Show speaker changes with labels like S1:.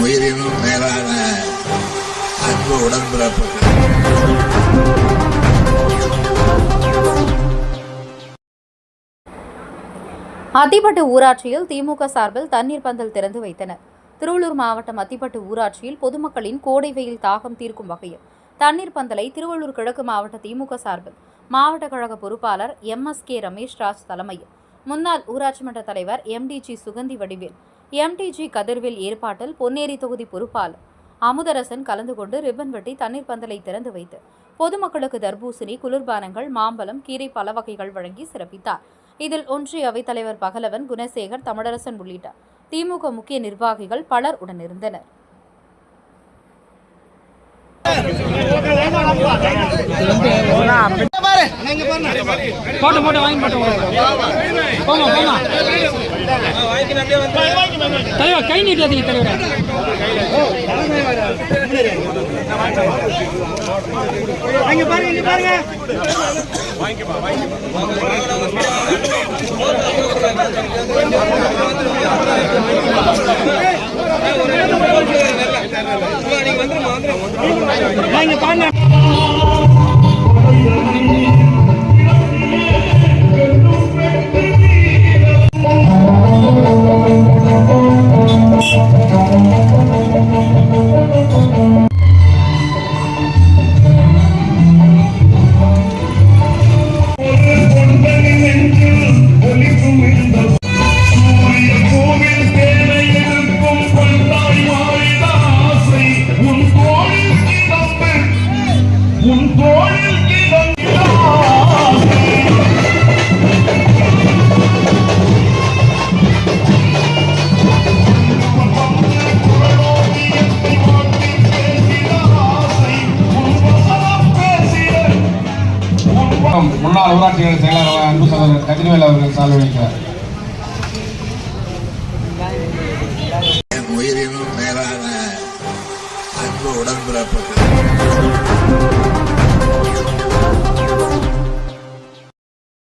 S1: உயிரினும் மேலான அன்பு உடன்பிறப்புகள்.
S2: அத்திப்பட்டு ஊராட்சியில் திமுக சார்பில் தண்ணீர் பந்தல் திறந்து வைத்தனர். திருவள்ளூர் மாவட்டம் அத்திப்பட்டு ஊராட்சியில் பொதுமக்களின் கோடை வெயில் தாகம் தீர்க்கும் வகையில் தண்ணீர் பந்தலை திருவள்ளூர் கிழக்கு மாவட்ட திமுக சார்பில் மாவட்ட கழக பொறுப்பாளர் M S K Ramesh Raj தலைமையில் முன்னாள் ஊராட்சி மன்ற தலைவர் எம்டிஜி சுகந்தி வடிவேல் எம்டிஜி கதிர்வேல் ஏற்பாட்டில் பொன்னேரி தொகுதி பொறுப்பாளர் அமுதரசன் கலந்து கொண்டு ரிப்பன் வெட்டி தண்ணீர் பந்தலை திறந்து வைத்து பொதுமக்களுக்கு தர்பூசணி குளிர்பானங்கள் மாம்பழம் கீரை பல வகைகள் வழங்கி சிறப்பித்தார் இதில் ஒன்றிய அவைத்தலைவர் பகலவன் குணசேகர் தமிழரசன் உள்ளிட்ட திமுக முக்கிய நிர்வாகிகள் பலர் உடனிருந்தனர்
S3: போட்டு போட்டு வாங்கி போட்டு போங்க போங்க தலைவர் கை நீட்டாதீங்க தலைவர். இங்க பாருங்க இங்க பாருங்க. இங்க பாருங்க.
S4: மாவட்டம்
S5: முன்னாள் ஊராட்சி செயலாளர் அன்பு சகோதரர் கதிர்வேல் அவர்கள் சால்வை வைக்கிறார்
S1: உயிரினும் மேலான அன்பு உடன்பிறப்புகள்